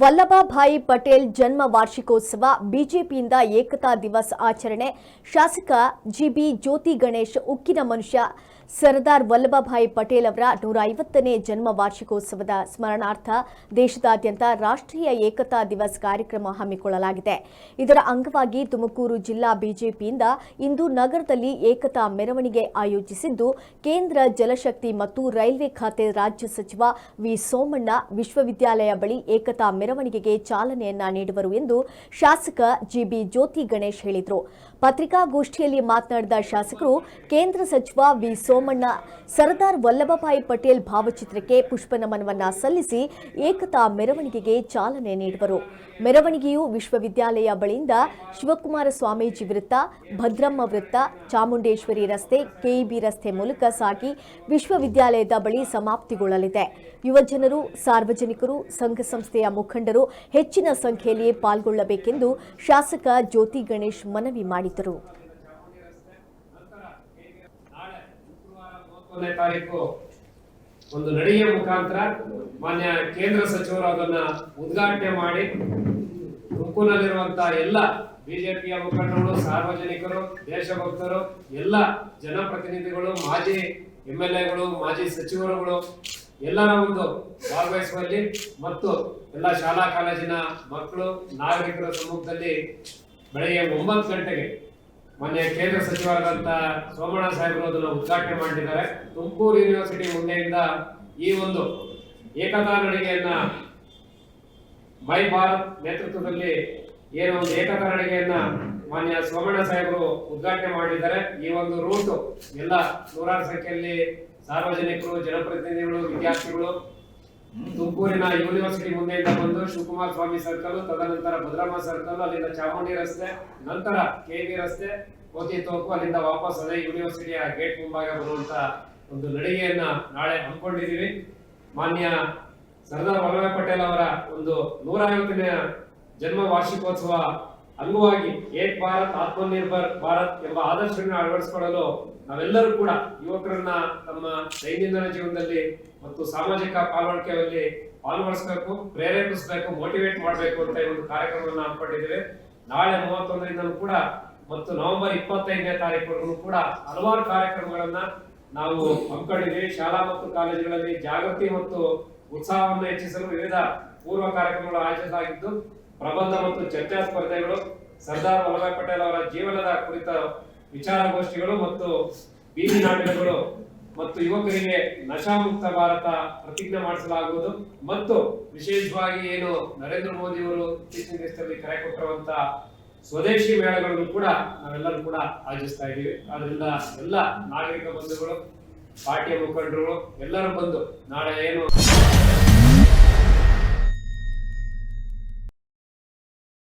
ವಲ್ಲಭಭಾಯಿ ಪಟೇಲ್ ಜನ್ಮ ವಾರ್ಷಿಕೋತ್ಸವ ಬಿಜೆಪಿಯಿಂದ ಏಕತಾ ದಿವಸ್ ಆಚರಣೆ. ಶಾಸಕ ಜಿಬಿ ಜ್ಯೋತಿ ಗಣೇಶ್ ಉಕ್ಕಿನ ಮನುಷ್ಯ ಸರ್ದಾರ್ ವಲ್ಲಭಭಾಯಿ ಪಟೇಲ್ ಅವರ ನೂರ ಐವತ್ತನೇ ಜನ್ಮ ವಾರ್ಷಿಕೋತ್ಸವದ ಸ್ಮರಣಾರ್ಥ ದೇಶದಾದ್ಯಂತ ರಾಷ್ಟ್ರೀಯ ಏಕತಾ ದಿವಸ್ ಕಾರ್ಯಕ್ರಮ ಹಮ್ಮಿಕೊಳ್ಳಲಾಗಿದೆ. ಇದರ ಅಂಗವಾಗಿ ತುಮಕೂರು ಜಿಲ್ಲಾ ಬಿಜೆಪಿಯಿಂದ ಇಂದು ನಗರದಲ್ಲಿ ಏಕತಾ ಮೆರವಣಿಗೆ ಆಯೋಜಿಸಿದ್ದು, ಕೇಂದ್ರ ಜಲಶಕ್ತಿ ಮತ್ತು ರೈಲ್ವೆ ಖಾತೆ ರಾಜ್ಯ ಸಚಿವ ವಿ ಸೋಮಣ್ಣ ವಿಶ್ವವಿದ್ಯಾಲಯ ಬಳಿ ಏಕತಾ ಮೆರವಣಿಗೆಗೆ ಚಾಲನೆಯನ್ನ ನೀಡುವರು ಎಂದು ಶಾಸಕ ಜಿಬಿ ಜ್ಯೋತಿ ಗಣೇಶ್ ಹೇಳಿದರು. ಪತ್ರಿಕಾಗೋಷ್ಠಿಯಲ್ಲಿ ಮಾತನಾಡಿದ ಶಾಸಕರು, ಕೇಂದ್ರ ಸಚಿವ ವಿ ಸರ್ದಾರ್ ವಲ್ಲಭಭಾಯಿ ಪಟೇಲ್ ಭಾವಚಿತ್ರಕ್ಕೆ ಪುಷ್ಪನಮನವನ್ನ ಸಲ್ಲಿಸಿ ಏಕತಾ ಮೆರವಣಿಗೆಗೆ ಚಾಲನೆ ನೀಡುವರು. ಮೆರವಣಿಗೆಯು ವಿಶ್ವವಿದ್ಯಾಲಯ ಬಳಿಯಿಂದ ಶಿವಕುಮಾರ ಸ್ವಾಮೀಜಿ ವೃತ್ತ, ಭದ್ರಮ್ಮ ವೃತ್ತ, ಚಾಮುಂಡೇಶ್ವರಿ ರಸ್ತೆ, ಕೆಇಬಿ ರಸ್ತೆ ಮೂಲಕ ಸಾಗಿ ವಿಶ್ವವಿದ್ಯಾಲಯದ ಬಳಿ ಸಮಾಪ್ತಿಗೊಳ್ಳಲಿದೆ. ಯುವಜನರು ಸಾರ್ವಜನಿಕರು, ಸಂಘ ಸಂಸ್ಥೆಯ ಮುಖಂಡರು ಹೆಚ್ಚಿನ ಸಂಖ್ಯೆಯಲ್ಲಿ ಪಾಲ್ಗೊಳ್ಳಬೇಕೆಂದು ಶಾಸಕ ಜ್ಯೋತಿ ಗಣೇಶ್ ಮನವಿ ಮಾಡಿದರು ನಾಳೆ ಮೂವತ್ತೊಂದನೇ ತಾರೀಕು ಒಂದು ನಡಿಗೆ ಮುಖಾಂತರ ಮಾನ್ಯ ಕೇಂದ್ರ ಸಚಿವರು ಅದನ್ನ ಉದ್ಘಾಟನೆ ಮಾಡಿ ತುಮಕೂರಿನಲ್ಲಿರುವಂತಹ ಎಲ್ಲ ಬಿಜೆಪಿಯ ಮುಖಂಡರು, ಸಾರ್ವಜನಿಕರು, ದೇಶಭಕ್ತರು, ಎಲ್ಲ ಜನಪ್ರತಿನಿಧಿಗಳು, ಮಾಜಿ ಎಂ ಎಲ್ ಎಗಳು ಮಾಜಿ ಸಚಿವರುಗಳು, ಎಲ್ಲರ ಒಂದು ಭಾಗವಹಿಸುವಲ್ಲಿ ಮತ್ತು ಎಲ್ಲ ಶಾಲಾ ಕಾಲೇಜಿನ ಮಕ್ಕಳು, ನಾಗರಿಕರ ಸಮ್ಮುಖದಲ್ಲಿ ಬೆಳಗ್ಗೆ ಒಂಬತ್ತು ಗಂಟೆಗೆ ಮೊನ್ನೆ ಕೇಂದ್ರ ಸಚಿವರಾದಂತ ಸೋಮಣ್ಣ ಸಾಹೇಬರು ಅದನ್ನು ಉದ್ಘಾಟನೆ ಮಾಡಿದ್ದಾರೆ. ತುಮಕೂರು ಯೂನಿವರ್ಸಿಟಿ ಮುಂದೆಯಿಂದ ಈ ಒಂದು ಏಕತಾ ನಡಿಗೆಯನ್ನ ಮೈ ಭಾರತ್ ನೇತೃತ್ವದಲ್ಲಿ ಏನೋ ಒಂದು ಏಕತಾ ನಡಿಗೆಯನ್ನ ಮಾನ್ಯ ಸೋಮಣ್ಣ ಸಾಹೇಬರು ಉದ್ಘಾಟನೆ ಮಾಡಿದ್ದಾರೆ. ಈ ಒಂದು ರೂಟ್ ಎಲ್ಲ ನೂರಾರು ಸಂಖ್ಯೆಯಲ್ಲಿ ಸಾರ್ವಜನಿಕರು, ಜನಪ್ರತಿನಿಧಿಗಳು, ವಿದ್ಯಾರ್ಥಿಗಳು ತುಮಕೂರಿನ ಯೂನಿವರ್ಸಿಟಿ ಮುಂದೆಯಿಂದ ಬಂದು ಶಿವಕುಮಾರ್ ಸ್ವಾಮಿ ಸರ್ಕಲ್, ತದನಂತರ ಭದ್ರಮ್ಮ ಸರ್ಕಲ್, ಅಲ್ಲಿಂದ ಚಾಮುಂಡಿ ರಸ್ತೆ, ನಂತರ ಕೆವಿ ರಸ್ತೆ, ಕೋತಿ ತೋಪು, ಅಲ್ಲಿಂದ ವಾಪಸ್ ಅದೇ ಯೂನಿವರ್ಸಿಟಿಯ ಗೇಟ್ ಮುಂಭಾಗ ಬರುವಂತ ಒಂದು ನಡಿಗೆಯನ್ನ ನಾಳೆ ಹಮ್ಮಿಕೊಂಡಿದ್ದೀವಿ. ಮಾನ್ಯ ಸರ್ದಾರ್ ವಲ್ಲಭಾಯ್ ಪಟೇಲ್ ಅವರ ಒಂದು ನೂರ ಐವತ್ತನೇ ಜನ್ಮ ವಾರ್ಷಿಕೋತ್ಸವ ಅಂಗವಾಗಿ ಏಕ್ ಭಾರತ್, ಆತ್ಮನಿರ್ಭರ್ ಭಾರತ್ ಎಂಬ ಆದರ್ಶವನ್ನು ಅಳವಡಿಸಿಕೊಳ್ಳಲು ನಾವೆಲ್ಲರೂ ಕೂಡ ಯುವಕರನ್ನ ತಮ್ಮ ದೈನಂದಿನ ಜೀವನದಲ್ಲಿ ಮತ್ತು ಸಾಮಾಜಿಕ ಪಾಲ್ಗೊಳಿಕೆಯಲ್ಲಿ ಪಾಲ್ಗೊಳಿಸಬೇಕು, ಪ್ರೇರೇಪಿಸಬೇಕು ಮೋಟಿವೇಟ್ ಮಾಡಬೇಕು ಅಂತ ಈ ಒಂದು ಕಾರ್ಯಕ್ರಮವನ್ನು ಹಮ್ಮಿಕೊಂಡಿದ್ದೇವೆ ನಾಳೆ ಮೂವತ್ತೊಂದರಿಂದಲೂ ಕೂಡ ಮತ್ತು ನವೆಂಬರ್ ಇಪ್ಪತ್ತೈದನೇ ತಾರೀಕು ಕೂಡ ಹಲವಾರು ಕಾರ್ಯಕ್ರಮಗಳನ್ನ ನಾವು ಹಮ್ಮಿಕೊಂಡಿದ್ದೀವಿ. ಶಾಲಾ ಮತ್ತು ಕಾಲೇಜುಗಳಲ್ಲಿ ಜಾಗೃತಿ ಮತ್ತು ಉತ್ಸಾಹವನ್ನು ಹೆಚ್ಚಿಸಲು ವಿವಿಧ ಪೂರ್ವ ಕಾರ್ಯಕ್ರಮಗಳು ಆಯೋಜಿಸಲಾಗಿದ್ದು ಪ್ರಬಂಧ ಮತ್ತು ಚರ್ಚಾ ಸ್ಪರ್ಧೆಗಳು ಸರ್ದಾರ್ ವಲ್ಲಭಾಯ್ ಪಟೇಲ್ ಅವರ ಜೀವನದ ಕುರಿತ ವಿಚಾರಗೋಷ್ಠಿಗಳು ಮತ್ತು ಬೀದಿ ನಾಟಕಗಳು ಮತ್ತು ಯುವಕರಿಗೆ ನಶಾಮುಕ್ತ ಭಾರತ ಪ್ರತಿಜ್ಞೆ ಮಾಡಿಸಲಾಗುವುದು. ಮತ್ತು ವಿಶೇಷವಾಗಿ ಏನು ನರೇಂದ್ರ ಮೋದಿ ಅವರು ಇತ್ತೀಚಿನ ದಿವಸದಲ್ಲಿ ಕರೆ ಕೊಟ್ಟಿರುವಂತ ಸ್ವದೇಶಿ ಮೇಳಗಳನ್ನು ಕೂಡ ನಾವೆಲ್ಲರೂ ಕೂಡ ಆಯೋಜಿಸ್ತಾ ಇದ್ದೀವಿ. ಆದ್ರಿಂದ ಎಲ್ಲ ನಾಗರಿಕ ಬಂಧುಗಳು, ಪಾರ್ಟಿಯ ಮುಖಂಡರು ಎಲ್ಲರೂ ಬಂದು ನಾಳೆ ಏನು